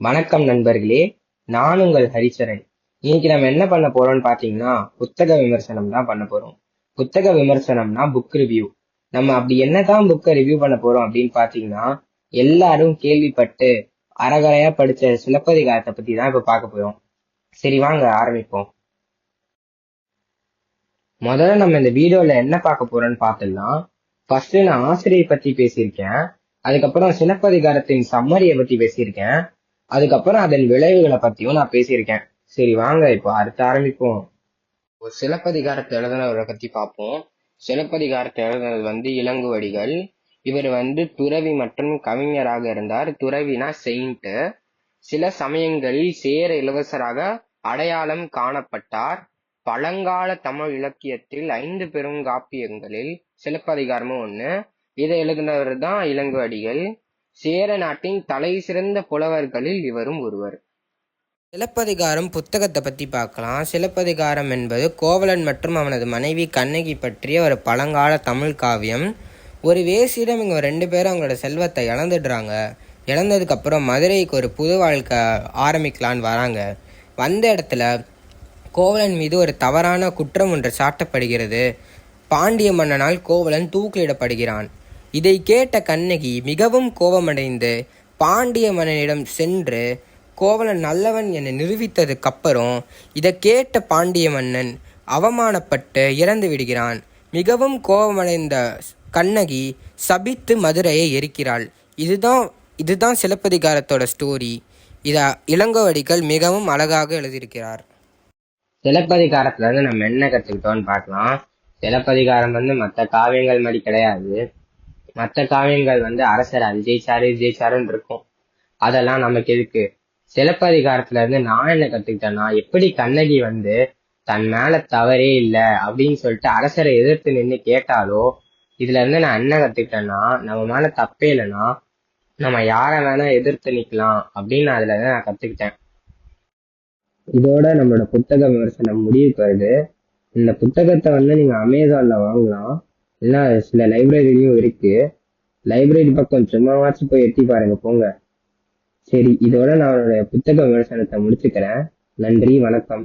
வணக்கம் நண்பர்களே நான் உங்கள் ஹரிச்சரன் இன்னைக்கு நம்ம என்ன பண்ண போறோம்னு பாத்தீங்கன்னா புத்தக விமர்சனம் தான் பண்ண போறோம். புத்தக விமர்சனம்னா புக் ரிவ்யூ நம்ம அப்படி என்னதான் புக்கை ரிவ்யூ பண்ண போறோம் அப்படின்னு பாத்தீங்கன்னா எல்லாரும் கேள்விப்பட்டு அறகரையா படிச்ச சிலப்பதிகாரத்தை பத்தி தான் இப்ப பார்க்க போறோம். சரி வாங்க ஆரம்பிப்போம். முதல்ல நம்ம இந்த வீடியோல என்ன பார்க்க போறோம்னு பார்த்துடலாம். ஃபர்ஸ்ட் நான் ஆசிரியை பத்தி பேசியிருக்கேன். அதுக்கப்புறம் சிலப்பதிகாரத்தின் சம்மரியை பத்தி பேசியிருக்கேன். அதுக்கப்புறம் அதன் விளைவுகளை பத்தியும் நான் பேசியிருக்கேன். சரி வாங்க இப்போ அடுத்து ஆரம்பிப்போம். ஒரு சிலப்பதிகாரத்தை எழுதுனவரை பத்தி பார்ப்போம். சிலப்பதிகாரத்தை எழுதுனது வந்து இளங்குவடிகள் இவர் வந்து துறவி மற்றும் கவிஞராக இருந்தார். துறவினா செயின்ட் சில சமயங்களில் சேர இளவரசராக அடையாளம் காணப்பட்டார். பழங்கால தமிழ் இலக்கியத்தில் ஐந்து பெருங்காப்பியங்களில் சிலப்பதிகாரமும் ஒண்ணு. இதை எழுதினவர் தான் இளங்குவடிகள் சேர நாட்டின் தலை சிறந்த புலவர்களில் இவரும் ஒருவர். சிலப்பதிகாரம் புத்தகத்தை பற்றி பார்க்கலாம். சிலப்பதிகாரம் என்பது கோவலன் மற்றும் அவனது மனைவி கண்ணகி பற்றிய ஒரு பழங்கால தமிழ் காவியம். ஒரு வேசியிடம் இவங்க ரெண்டு பேரும் அவங்களோட செல்வத்தை இழந்துடுறாங்க. இழந்ததுக்கப்புறம் மதுரைக்கு ஒரு புது வாழ்க்கை ஆரம்பிக்கலான்னு வராங்க. வந்த இடத்துல கோவலன் மீது ஒரு தவறான குற்றம் ஒன்று சாட்டப்படுகிறது. பாண்டிய மன்னனால் கோவலன் தூக்கிலிடப்படுகிறான். இதை கேட்ட கண்ணகி மிகவும் கோபமடைந்து பாண்டிய மன்னனிடம் சென்று கோவலன் நல்லவன் என நிரூபித்ததுக்கப்புறம் இதை கேட்ட பாண்டிய மன்னன் அவமானப்பட்டு இறந்து விடுகிறான். மிகவும் கோபமடைந்த கண்ணகி சபித்து மதுரையை எரிக்கிறாள். இதுதான் இதுதான் சிலப்பதிகாரத்தோட ஸ்டோரி இதை இளங்கோவடிகள் மிகவும் அழகாக எழுதியிருக்கிறார். சிலப்பதிகாரத்துல இருந்து நம்ம என்ன கற்றுக்கிட்டோம்னு பார்க்கலாம். சிலப்பதிகாரம் வந்து மற்ற காவியங்கள் மாதிரி கிடையாது. மற்ற காவியங்கள் வந்து அரசர் அது ஜெயிச்சாரு ஜெயிச்சாருன்னு இருக்கும். அதெல்லாம் நமக்கு எதுக்கு? சிலப்பதிகாரத்துல இருந்து நான் என்ன கத்துக்கிட்டேன்னா எப்படி கண்ணகி வந்து தன் மேல தவறே இல்லை அப்படின்னு சொல்லிட்டு அரசரை எதிர்த்து நின்று கேட்டாலோ இதுல இருந்து நான் என்ன கத்துக்கிட்டேன்னா நம்ம மேல தப்பே இல்லைன்னா நம்ம யாரை வேணா எதிர்த்து நிக்கலாம் அப்படின்னு அதுல இருந்து நான் கத்துக்கிட்டேன். இதோட நம்மளோட புத்தக விமர்சனம் முடிவுக்கு வருது. இந்த புத்தகத்தை வந்து நீங்க அமேசான்ல வாங்கலாம். இல்லை சில லைப்ரரிலையும் இருக்கு. லைப்ரரி பக்கம் சும்மாவாச்சும் போய் எட்டி பாருங்க போங்க. சரி இதோட நான் புத்தக விமர்சனத்தை முடிச்சுக்கிறேன். நன்றி வணக்கம்.